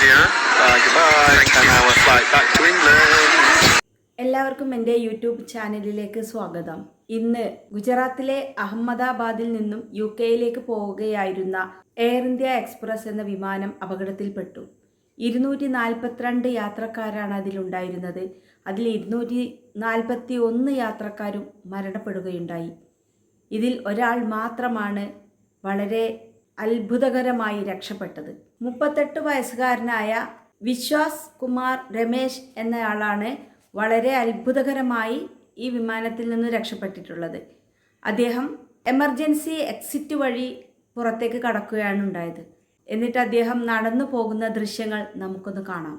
India. Goodbye. 10 hour flight back to England. എല്ലാവർക്കും എന്റെ YouTube ചാനലിലേക്ക് സ്വാഗതം ഇന്ന് ഗുജറാത്തിലെ അഹമ്മദാബാദിൽ നിന്നും യു കെയിലേക്ക് പോവുകയായിരുന്ന എയർ ഇന്ത്യ എക്സ്പ്രസ് എന്ന വിമാനം അപകടത്തിൽപ്പെട്ടു ഇരുന്നൂറ്റി നാൽപ്പത്തിരണ്ട് യാത്രക്കാരാണ് അതിലുണ്ടായിരുന്നത് അതിൽ ഇരുന്നൂറ്റി നാൽപ്പത്തി ഒന്ന് യാത്രക്കാരും മരണപ്പെടുകയുണ്ടായി ഇതിൽ ഒരാൾ മാത്രമാണ് വളരെ അത്ഭുതകരമായി രക്ഷപ്പെട്ടത്. മുപ്പത്തെട്ട് വയസ്സുകാരനായ വിശ്വാസ് കുമാർ രമേശ് എന്നയാളാണ് വളരെ അത്ഭുതകരമായി ഈ വിമാനത്തിൽ നിന്ന് രക്ഷപ്പെട്ടിട്ടുള്ളത്. അദ്ദേഹം എമർജൻസി എക്സിറ്റ് വഴി പുറത്തേക്ക് കടക്കുകയാണ് ഉണ്ടായത്. എന്നിട്ട് അദ്ദേഹം നടന്നു പോകുന്ന ദൃശ്യങ്ങൾ നമുക്കൊന്ന് കാണാം.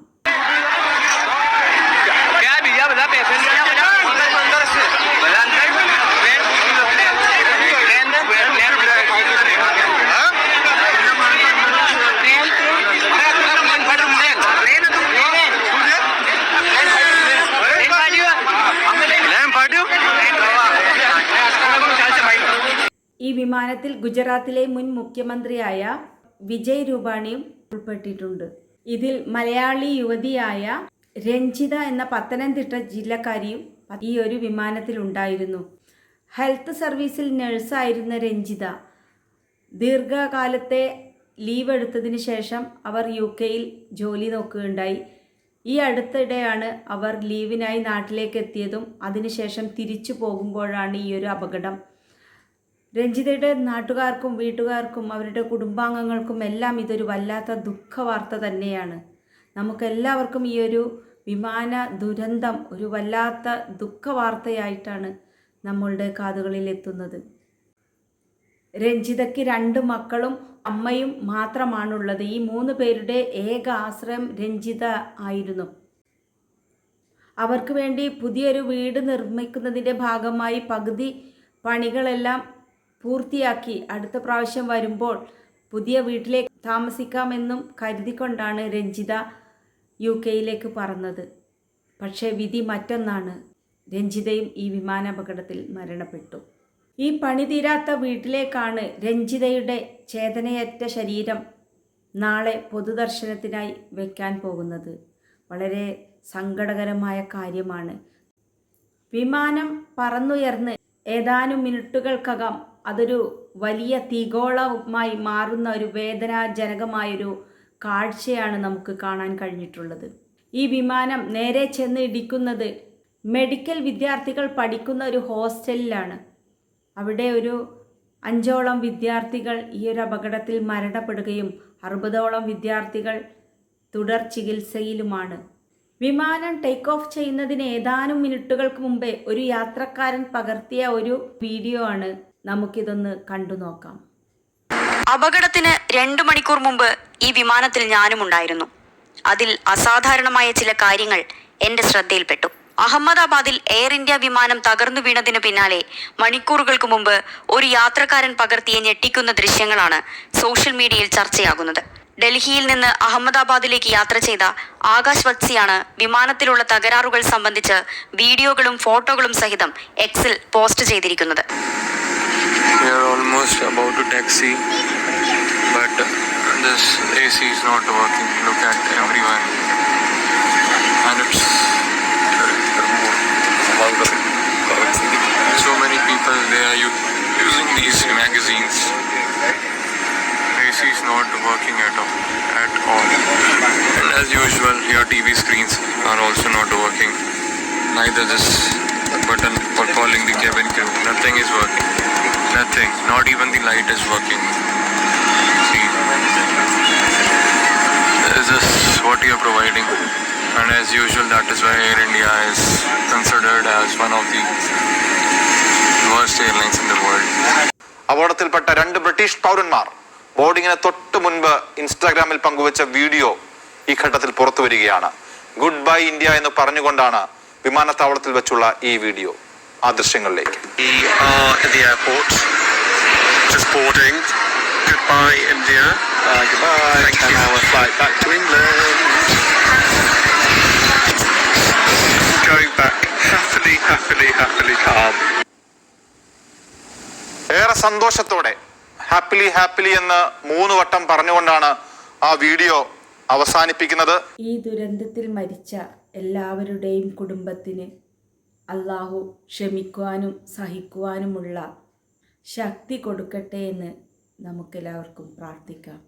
ഈ വിമാനത്തിൽ ഗുജറാത്തിലെ മുൻ മുഖ്യമന്ത്രിയായ വിജയ് രൂപാണിയും ഉൾപ്പെട്ടിട്ടുണ്ട്. ഇതിൽ മലയാളി യുവതിയായ രഞ്ജിത എന്ന പത്തനംതിട്ട ജില്ലക്കാരിയും ഈ ഒരു വിമാനത്തിൽ ഉണ്ടായിരുന്നു. ഹെൽത്ത് സർവീസിൽ നഴ്സായിരുന്ന രഞ്ജിത ദീർഘകാലത്തെ ലീവ് എടുത്തതിന് ശേഷം അവർ യു കെയിൽ ജോലി നോക്കുകയുണ്ടായി. ഈ അടുത്തിടെയാണ് അവർ ലീവിനായി നാട്ടിലേക്ക് എത്തിയതും അതിനുശേഷം തിരിച്ചു പോകുമ്പോഴാണ് ഈ ഒരു അപകടം. രഞ്ജിതയുടെ നാട്ടുകാർക്കും വീട്ടുകാർക്കും അവരുടെ കുടുംബാംഗങ്ങൾക്കും എല്ലാം ഇതൊരു വല്ലാത്ത ദുഃഖവാർത്ത തന്നെയാണ്. നമുക്കെല്ലാവർക്കും ഈ ഒരു വിമാന ദുരന്തം ഒരു വല്ലാത്ത ദുഃഖവാർത്തയായിട്ടാണ് നമ്മളുടെ കാതുകളിൽ എത്തുന്നത് രഞ്ജിതയ്ക്ക് രണ്ട് മക്കളും അമ്മയും മാത്രമാണുള്ളത്. ഈ മൂന്ന് പേരുടെ ഏക ആശ്രയം രഞ്ജിത ആയിരുന്നു. അവർക്ക് വേണ്ടി പുതിയൊരു വീട് നിർമ്മിക്കുന്നതിന്റെ ഭാഗമായി പകുതി പണികളെല്ലാം പൂർത്തിയാക്കി അടുത്ത പ്രാവശ്യം വരുമ്പോൾ പുതിയ വീട്ടിലേക്ക് താമസിക്കാമെന്നും കരുതിക്കൊണ്ടാണ് രഞ്ജിത യു കെയിലേക്ക് പറന്നത്. പക്ഷേ വിധി മറ്റൊന്നാണ്. രഞ്ജിതയും ഈ വിമാനാപകടത്തിൽ മരണപ്പെട്ടു. ഈ പണിതീരാത്ത വീട്ടിലേക്കാണ് രഞ്ജിതയുടെ ചേതനയറ്റ ശരീരം നാളെ പൊതുദർശനത്തിനായി വയ്ക്കാൻ പോകുന്നത്. വളരെ സങ്കടകരമായ കാര്യമാണ്. വിമാനം പറന്നുയർന്ന് ഏതാനും മിനിറ്റുകൾക്കകം അതൊരു വലിയ തികോളമായി മാറുന്ന ഒരു വേദനാജനകമായൊരു കാഴ്ചയാണ് നമുക്ക് കാണാൻ കഴിഞ്ഞിട്ടുള്ളത്. ഈ വിമാനം നേരെ ചെന്ന് ഇടിക്കുന്നത് മെഡിക്കൽ വിദ്യാർത്ഥികൾ പഠിക്കുന്ന ഒരു ഹോസ്റ്റലിലാണ്. അവിടെ ഒരു അഞ്ചോളം വിദ്യാർത്ഥികൾ ഈ ഒരു അപകടത്തിൽ മരണപ്പെടുകയും അറുപതോളം വിദ്യാർത്ഥികൾ തുടർ ചികിത്സയിലുമാണ്. വിമാനം ടേക്ക് ഓഫ് ചെയ്യുന്നതിന് ഏതാനും മിനിറ്റുകൾക്ക് മുമ്പേ ഒരു യാത്രക്കാരൻ പകർത്തിയ ഒരു വീഡിയോ ആണ് നമുക്കിതൊന്ന് കണ്ടു നോക്കാം. അപകടത്തിന് രണ്ടു മണിക്കൂർ മുമ്പ് ഈ വിമാനത്തിൽ ഞാനും ഉണ്ടായിരുന്നു. അതിൽ അസാധാരണമായ ചില കാര്യങ്ങൾ എന്റെ ശ്രദ്ധയിൽപ്പെട്ടു. അഹമ്മദാബാദിൽ എയർ ഇന്ത്യ വിമാനം തകർന്നു വീണതിന് പിന്നാലെ മണിക്കൂറുകൾക്ക് മുമ്പ് ഒരു യാത്രക്കാരൻ പകർത്തിയ ഞെട്ടിക്കുന്ന ദൃശ്യങ്ങളാണ് സോഷ്യൽ മീഡിയയിൽ ചർച്ചയാകുന്നത്. ഡൽഹിയിൽ നിന്ന് അഹമ്മദാബാദിലേക്ക് യാത്ര ചെയ്ത ആകാശ് വത്സിയാണ് വിമാനത്തിലുള്ള തകരാറുകൾ സംബന്ധിച്ച് വീഡിയോകളും ഫോട്ടോകളും സഹിതം എക്സിൽ പോസ്റ്റ് ചെയ്തിരിക്കുന്നത്. We are almost about to taxi, but this AC is not working. Look at everyone, and it's so many people they are using these magazines. AC is not working at all, at all. And as usual, your TV screens are also not working. Neither this button for calling the cabin crew. Nothing is working. Nothing. Not even the light is working. See. This is what you are providing. And as usual, that is why Air India is considered as one of the worst airlines in the world. അപകടത്തിൽപ്പെട്ട രണ്ട് British പൗരന്മാർ ബോർഡിങ്ങിന് തൊട്ട് മുൻപ് ഇൻസ്റ്റാഗ്രാമിൽ പങ്കുവച്ച video ഈ ഘട്ടത്തിൽ പുറത്തു വരികയാണ് ഗുഡ് ബൈ ഇന്ത്യ എന്ന് പറഞ്ഞുകൊണ്ടാണ് വിമാനത്താവളത്തിൽ വെച്ചുള്ള ഈ വീഡിയോ ആ ദൃശ്യങ്ങളിലേക്ക് ഏറെ സന്തോഷത്തോടെ ഹാപ്പിലി ഹാപ്പിലി എന്ന് മൂന്ന് വട്ടം പറഞ്ഞുകൊണ്ടാണ് ആ വീഡിയോ അവസാനിപ്പിക്കുന്നത്. ഈ ദുരന്തത്തിൽ മരിച്ച എല്ലാവരുടെയും കുടുംബത്തിന് അള്ളാഹു ക്ഷമിക്കുവാനും സഹിക്കുവാനുമുള്ള ശക്തി കൊടുക്കട്ടെ എന്ന് നമുക്കെല്ലാവർക്കും പ്രാർത്ഥിക്കാം.